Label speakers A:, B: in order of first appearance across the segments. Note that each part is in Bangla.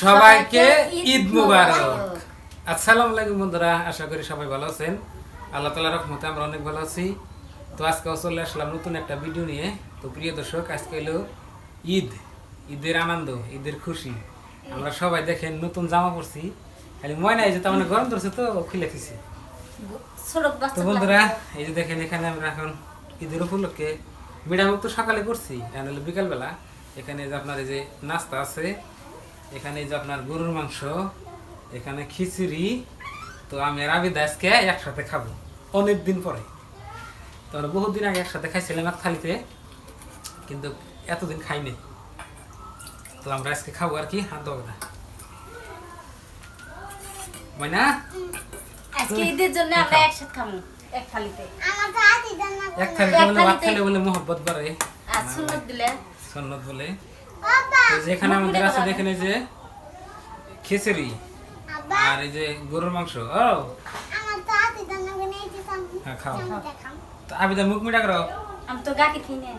A: সবাইকে ঈদ মুবারক। আসসালামু আলাইকুম বন্ধুরা আশা করি সবাই ভালো আছেন। আল্লাহ তালা রহমতে আমরা অনেক ভালো আছি। তো আজকে চলে আসলাম নতুন একটা ভিডিও নিয়ে। তো প্রিয় দর্শক আজকে হলো ঈদ ঈদের আনন্দ ঈদের খুশি। আমরা সবাই দেখেন নতুন জামা পরছি। খালি ময়না এই যে তার মানে গরম ধরছে তো খুলে দিছি তো বন্ধুরা এই যে দেখেন এখানে আমরা এখন ঈদের উপলক্ষে। মিডামুখ তো সকালে করছি এখন হলো বিকালবেলা। এখানে যে আপনার এই যে নাস্তা আছে এখানে যে আপনার গরুর মাংস এখানে খিচুড়ি তো আমি আর আবিদ আজকে একসাথে খাব। অনেক দিন পরে। তো আমরা বহুত দিন আগে একসাথে খাইছিলাম এক থালিতে কিন্তু এতদিন খাইনি। তো আমরা আজকে খাব আর কি হাত দেবো না ময়না?
B: আজকে ঈদের জন্য আমরা একসাথে খাব এক থালিতে।
A: এক থালিতে বলে ভাত খেলে বলে মোহব্বত বাড়ে।
B: আর সুন্নত দিলে।
A: সন্ন্যত বলে। যেখানে আমাদের আছে দেখেন এই যে খিচুড়ি আর এই যে গরুর মাংস। ও। হ্যাঁ খাও। তো আবিদা মুখ মিটা করো।
B: আমি তো গাকে কিনে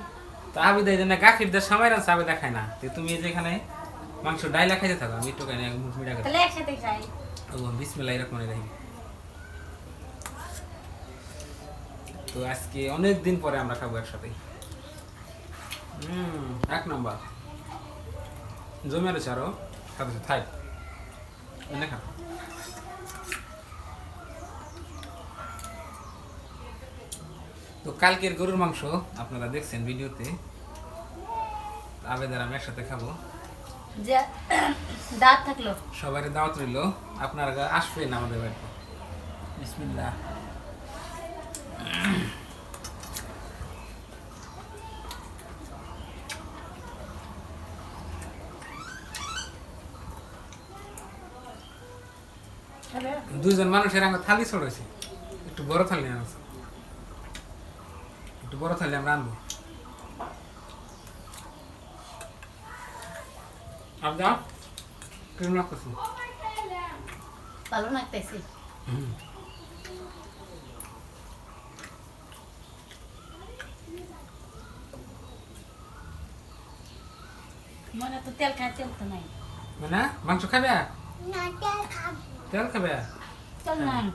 A: তো আবিদা এই যে না গাখির দিয়ে সময় রাখছে আবিদা খায় না। তো তুমি মাংস ডাইলা খাইতে থাকো আমি একটু খাই না মুখ মিটা করো।
B: তাহলে একসাথে খাই।
A: ও বিসমিল্লাহ এরকম রাখি। তো আজকে অনেক দিন পরে আমরা খাব একসাথে। হুম এক নম্বর। জমে রয়েছে খাতে থাই। এনে খা। তো কালকের গরুর মাংস আপনারা দেখছেন ভিডিওতে। আবেদার আমি একসাথে খাব।
B: দাঁত থাকল।
A: সবাই দাওয়াত রইল। আপনারা আসবেন আমাদের বাড়িতে। বিসমিল্লাহ।
B: খাবে?
A: দুইজন মানুষের আগে থালি ছড়েছে একটু বড় থালি আনছে। একটু বড় থালি আমরা আনব। আবদা কেমন লাগতেছে
B: ভালো লাগতেছে। মনে তো তেল খাই তেল তো নাই।
A: মানে মাংস খাবে তেল খাবে।
B: তেল নাই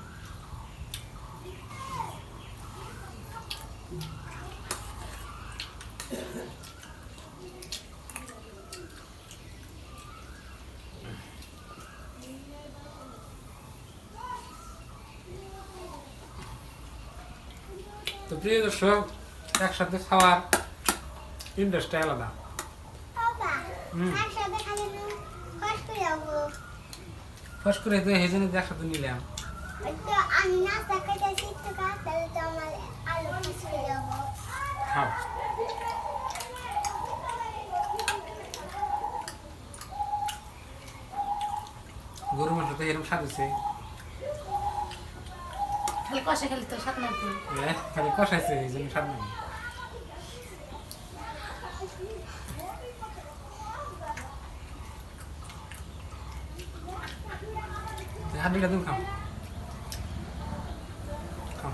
A: তো প্রিয় দর্শক একসাথে খাওয়ার ইন্টারেস্টটা আলাদা হুম ফার্স্ট করে তো হেজনে একসাথে নিলাম।
C: আমি নাস্তা খাইতেছি তো তাহলে তো আমার আলু খিচুড়ি যাব।
A: খাও। গরু মাংস তো এরকম স্বাদ
B: খালি কষা খালি তো সাত নাই
A: খালি কষাইছে এই জন্য স্বাদ নেই। হাড্ডিটা তুমি খাও। খাও।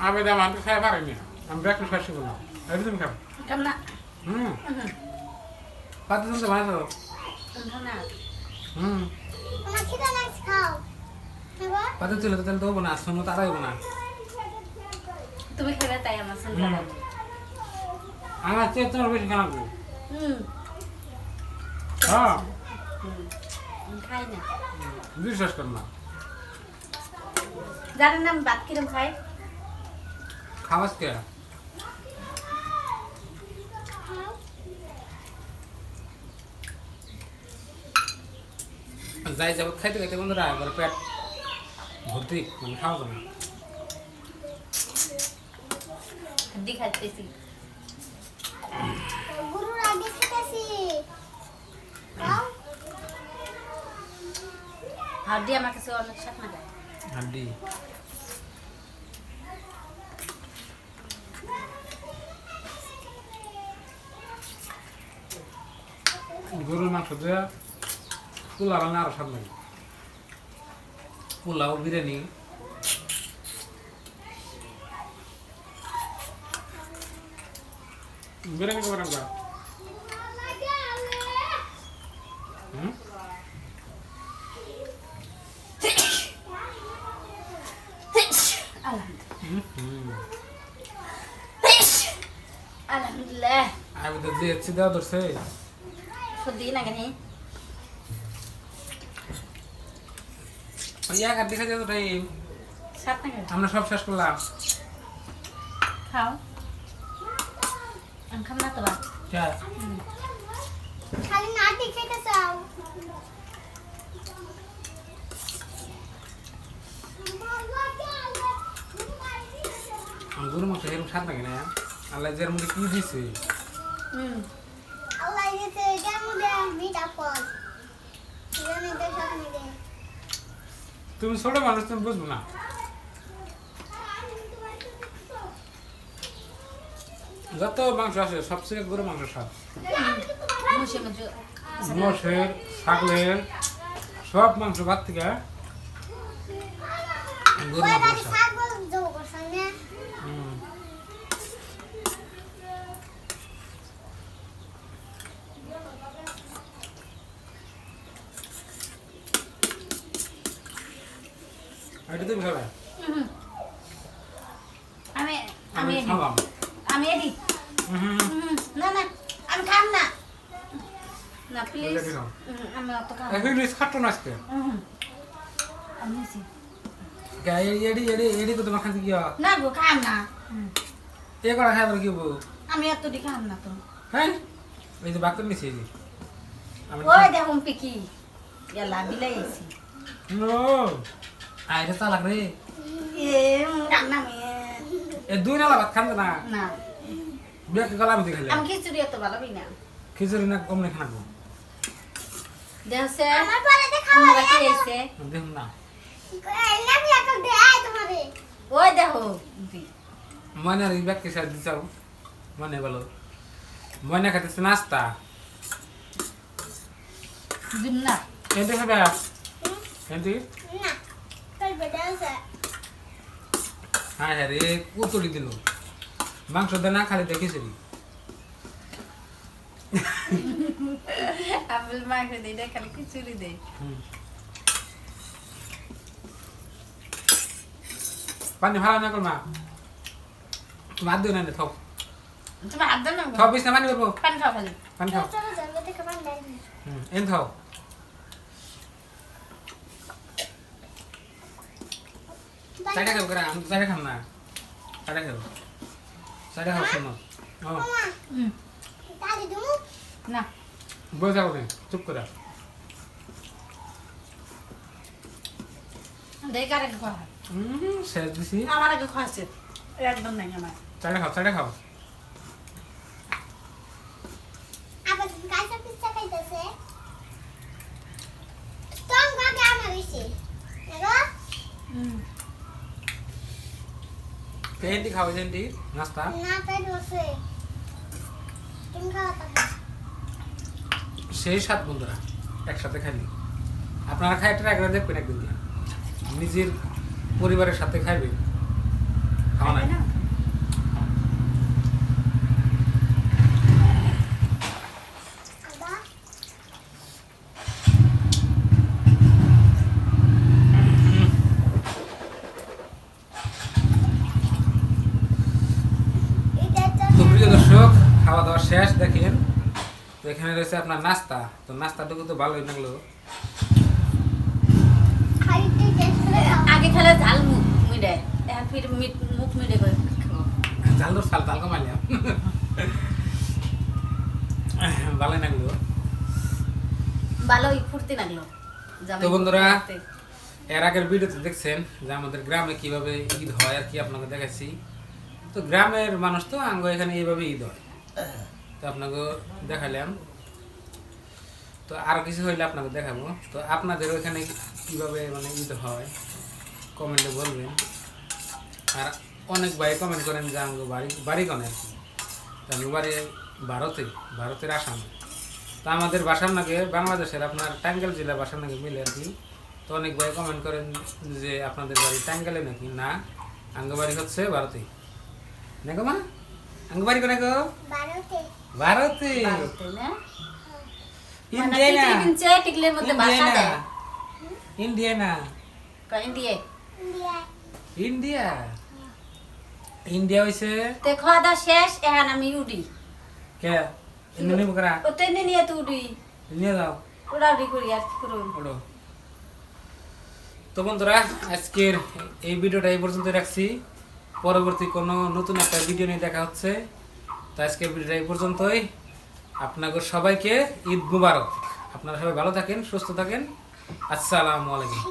A: আমি দাম আনতে খাই পারিনি আমি ব্রেকফাস্ট খাচ্ছি বললাম আমি তুমি
B: খাম না
A: হুম। পাতে তুমি তো ভালো
B: খাম
A: হুম। পাতে তুলে তো তাহলে দেবো না শোনো তারা দেবো না।
B: তুমি খাবে তাই আমার সঙ্গে।
A: আমার চেয়ে তোমার বেশি কেন
B: হুম।
A: হ্যাঁ।
B: খাই না।
A: বিশ্বাস কর না।
B: জানেন আমি ভাত কিরম খাই?
A: খাওয়াস কে? যাই যাব খাইতে খাইতে বন্ধুরা একবার পেট ভর্তি মানে খাওয়া যাবে
B: খাইতেছি।
C: গুরুর আগে খেতেছি। খাও।
B: হাড্ডি আমার কাছে অনেক সাত না যায়
A: হাড্ডি। গরুর মাংস দিয়ে। পোলাও রান্না আরও স্বাদ লাগে পোলাও বিরিয়ানি বিরিয়ানি কবে হুম
B: আলহামদুলিল্লাহ
A: হুম?
B: আলহামদুলিল্লাহ।
A: আমি তো দিয়েছি দেওয়া ধরছে।
B: সর্দি না
A: ওই এক আর দেখা যেত রে
B: সাত না কেন
A: আমরা সব শেষ করলাম।
B: খাও। আমি খাম না তো বা
C: খালি চাও।
A: গরু মাংস এরকম স্বাদ লাগে না। আল্লাহ যে এর মধ্যে কি দিছে?
C: আল্লাহ দিতে এটার মধ্যে মিঠা ফল বিরিয়ানি তো সব মিলে
A: তুমি ছোট মানুষ, তুমি বুঝব না। যত মাংস আছে সবচেয়ে গরু মাংস স্বাদ। মোষের, ছাগলের, সব মাংস ভাত থেকে গরু মাংস
C: ছাগল যোগ করছে না
A: হুম। আর এটা তুমি খাবে।
B: আমি আমি
A: খাবাম।
B: আমি
A: হুম,
B: না না আমি খাম না। না প্লিজ আমি অত খাম
A: এখন ইলিশ খাট্টো না আজকে?
B: আমি নিছি।
A: গায়ে এডি এডি এডি তো তোমার খাতে কি?
B: না গো খাম না।
A: এ করা খাবার কি বউ
B: আমি এত দি খাম না তো।
A: হ্যাঁ? এই যে বাকর নিছি এই
B: ওই দেখুন পিকি। এলা বিলাই আছি
A: নো আইরে চালাক রে।
B: এ রান্না মে
A: এ। দুই নালা ভাত খান না?
B: না।
A: বেক গলা মধ্যে খেলে
B: আমি খিচুড়ি এত ভালো পাই না।
A: খিচুড়ি না কমনে খানাবো
B: দেখছে
C: আমার পরে দেখা
B: আমরা কি হয়েছে
A: দেখুন না
C: এই না। কি একটা দেয় তোমারে।
B: ওই দেখো।
A: মনে আর ব্যাগ কে সাথে দিছাও। মনে বলো। মনে খাইতেছে নাস্তা।
B: দিম না
A: এন্টি খাবে এন্টি
C: না তোর বেটা আছে
A: হ্যাঁ হ্যাঁ রে কুতুড়ি দিল। মাংস দে না খালি দেখিছিলি
B: আপেল মাংস দেই দেখ খালি খিচুড়ি দেই।
A: পানি ভালো না করমা তুমি হাত দিও না থাও
B: তুমি হাত দাও না।
A: বিছনা পানি
B: পানি খাও খালি।
A: পানি খাও।
C: থেকে
A: এন থাও। চাইটা খাব করে আমি তো চাইটা খাম না। চাইটা খাব। চাইটা খাব শোনো
B: না।
A: বসে যাব চুপ করে। শেষ দিছি।
B: আমার আগে খাওয়াছে একদম নাই আমার।
A: চাইটা খাও চাইটা খাও।
C: আবার গাইসা পিচ্চা খাইতেছে তোম কাকে আমার হইছে দেখো
B: হুম,
A: পেন্টি খাও পেন্টি নাস্তা
C: না পেট বসে তুমি খাওয়া পাকা
A: সেই সাত বন্ধুরা একসাথে খাইলি। আপনারা খাই ট্রাই করে দেখবেন একদিন। নিজের পরিবারের সাথে খাইবেন খাওয়া নাই
B: খাইবে না?
C: আদা এটা তো
A: তো প্রিয় দর্শক খাওয়া দাওয়া শেষ দেখেন। তো এখানে রয়েছে আপনার নাস্তা। তো নাস্তাটুকু তো ভালোই লাগল।
B: আগে খেলে ঝাল মুখ মিডে এখন ফির মিট মুখ মিডে করে খাব।
A: জাল তো সাল তাল কমাইলাম। ভালোই লাগল।
B: ভালোই ফুর্তি লাগল।
A: তো বন্ধুরা, এর আগের ভিডিওতে দেখছেন যে আমাদের গ্রামে কীভাবে ঈদ হয় আর কি আপনাকে দেখাচ্ছি। তো গ্রামের মানুষ তো আঙ্গ এখানে এইভাবে ঈদ হয়। তো আপনাকে দেখালাম তো আর কিছু হইলে আপনাকে দেখাবো। তো আপনাদের ওইখানে কীভাবে মানে ঈদ হয়, কমেন্টে বলবেন। আর অনেক ভাই কমেন্ট করেন যে আঙ্গ বাড়ি বাড়ি কোনে আর কি আঙ্গ বাড়ি ভারতে, ভারতের আসামে। তা আমাদের বাসার নাকি বাংলাদেশের আপনার টাঙ্গাইল জেলার বাসার নাকি মিলে আর কি। তো অনেক ভাই কমেন্ট করেন যে আপনাদের বাড়ি টাঙ্গাইলে নাকি? না আঙ্গবাড়ি হচ্ছে ভারতে। নাকো মা। ভারতে
B: না মানে
A: ইন্ডিয়া হইছে
B: তে খাওয়া দাওয়া শেষ এখন আমি উড়ি
A: কে ইন্ডিয়া
B: ও তেনে নিয়ে তো উড়ি
A: নিয়ে যাও
B: উড়া উড়ি করি আর কি করুন
A: ওড়ো তো বন্ধুরা আজকের এই ভিডিওটা এই পর্যন্ত রাখছি পরবর্তী কোনো নতুন একটা ভিডিও নিয়ে দেখা হচ্ছে। তো আজকে ভিডিওটা এই পর্যন্তই। আপনাদের সবাইকে ঈদ মুবারক। আপনারা সবাই ভালো থাকেন, সুস্থ থাকেন। আসসালামু আলাইকুম।